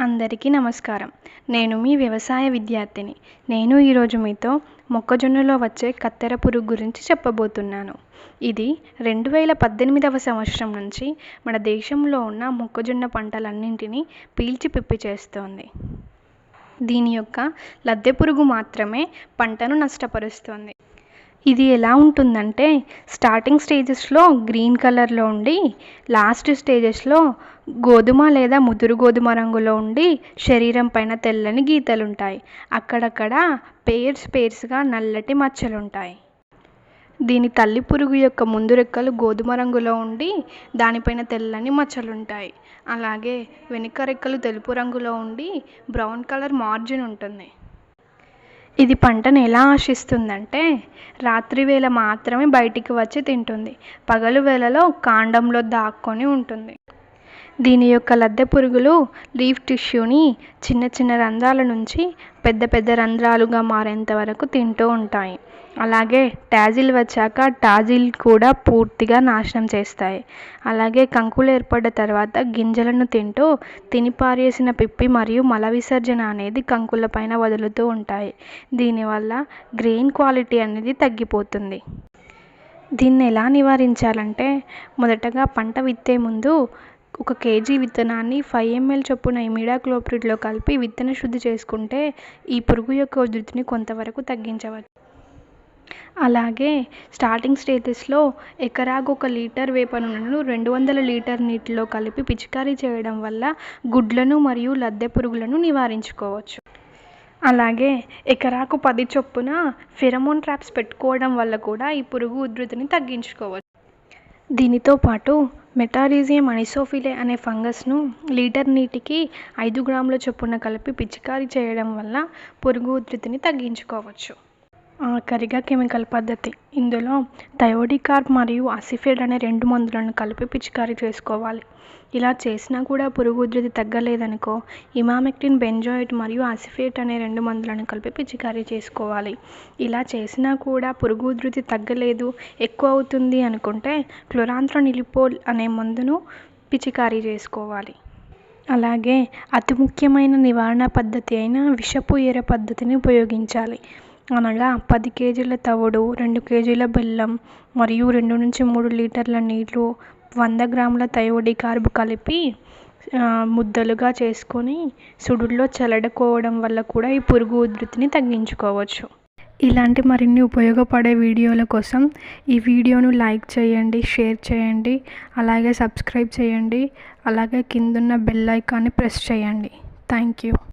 అందరికీ నమస్కారం. నేను మీ వ్యవసాయ విద్యార్థిని. నేను ఈరోజు మీతో మొక్కజొన్నలో వచ్చే కత్తెర పురుగు గురించి చెప్పబోతున్నాను. ఇది రెండు వేల పద్దెనిమిదవ సంవత్సరం నుంచి మన దేశంలో ఉన్న మొక్కజొన్న పంటలన్నింటినీ పీల్చి పిప్పి చేస్తోంది. దీని యొక్క లద్దె పురుగు మాత్రమే పంటను నష్టపరుస్తుంది. ఇది ఎలా ఉంటుందంటే స్టార్టింగ్ స్టేజెస్లో గ్రీన్ కలర్లో ఉండి లాస్ట్ స్టేజెస్లో గోధుమ లేదా ముదురు గోధుమ రంగులో ఉండి శరీరం పైన తెల్లని గీతలుంటాయి. అక్కడక్కడ పేర్స్ పేర్స్గా నల్లటి మచ్చలు ఉంటాయి దీని తల్లి పురుగు యొక్క ముందు రెక్కలు గోధుమ రంగులో ఉండి దానిపైన తెల్లని మచ్చలు ఉంటాయి అలాగే వెనుక రెక్కలు తెలుపు రంగులో ఉండి బ్రౌన్ కలర్ మార్జిన్ ఉంటుంది. ఇది పంటను ఎలా ఆశిస్తుందంటే రాత్రి వేళ మాత్రమే బయటికి వచ్చి తింటుంది. పగలు వేళలో కాండంలో దాక్కొని ఉంటుంది. దీని యొక్క లద్దె పురుగులు లీఫ్ టిష్యూని చిన్న చిన్న రంధ్రాల నుంచి పెద్ద పెద్ద రంధ్రాలుగా మారేంత వరకు తింటూ ఉంటాయి. అలాగే టాజిల్ వచ్చాక టాజిల్ కూడా పూర్తిగా నాశనం చేస్తాయి. అలాగే కంకులు ఏర్పడ్డ తర్వాత గింజలను తింటూ తిని పారేసిన పిప్పి మరియు మల విసర్జన అనేది కంకుల పైన వదులుతూ ఉంటాయి. దీనివల్ల గ్రెయిన్ క్వాలిటీ అనేది తగ్గిపోతుంది. దీన్ని ఎలా నివారించాలంటే మొదటగా పంట విత్తే ముందు ఒక కేజీ విత్తనాన్ని ఫైవ్ ఎంఎల్ చొప్పున ఇమిడాక్లోప్రిడ్లో కలిపి విత్తన శుద్ధి చేసుకుంటే ఈ పురుగు యొక్క ఉధృతిని కొంతవరకు తగ్గించవచ్చు. అలాగే స్టార్టింగ్ స్టేజెస్లో ఎకరాకు ఒక లీటర్ వేప నూనెను రెండు వందల లీటర్ నీటిలో కలిపి పిచికారీ చేయడం వల్ల గుడ్లను మరియు లద్దె పురుగులను నివారించుకోవచ్చు. అలాగే ఎకరాకు పది చొప్పున ఫెరమోన్ ట్రాప్స్ పెట్టుకోవడం వల్ల కూడా ఈ పురుగు ఉధృతిని తగ్గించుకోవచ్చు. దీనితో పాటు మెటారిజియం అనిసోఫిలే అనే ఫంగస్ను లీటర్ నీటికి ఐదు గ్రాముల చొప్పున కలిపి పిచికారీ చేయడం వల్ల పురుగు ఉధృతిని తగ్గించుకోవచ్చు. ఆఖరిగా కెమికల్ పద్ధతి. ఇందులో థయోడికార్బ్ మరియు అసిఫేట్ అనే రెండు మందులను కలిపి పిచికారీ చేసుకోవాలి. ఇలా చేసినా కూడా పురుగు ఉధృతి తగ్గలేదనుకో ఇమామెక్టిన్ బెంజోయిట్ మరియు అసిఫేట్ అనే రెండు మందులను కలిపి పిచికారీ చేసుకోవాలి. ఇలా చేసినా కూడా పురుగు ఉధృతి తగ్గలేదు ఎక్కువ అవుతుంది అనుకుంటే క్లోరాంత్రనిలిపోల్ అనే మందును పిచికారీ చేసుకోవాలి. అలాగే అతి ముఖ్యమైన నివారణ పద్ధతి అయిన విషపు ఎర పద్ధతిని ఉపయోగించాలి. అనగా పది కేజీల తవుడు రెండు కేజీల బెల్లం మరియు రెండు నుంచి మూడు లీటర్ల నీళ్ళు వంద గ్రాముల తయోడి కార్బ్ కలిపి ముద్దలుగా చేసుకొని సుడుల్లో చల్లడుకోవడం వల్ల కూడా ఈ పురుగు ఉధృతిని తగ్గించుకోవచ్చు. ఇలాంటి మరిన్ని ఉపయోగపడే వీడియోల కోసం ఈ వీడియోను లైక్ చేయండి షేర్ చేయండి అలాగే సబ్స్క్రైబ్ చేయండి అలాగే కిందున్న బెల్ ఐకాన్ని ప్రెస్ చేయండి. Thank you.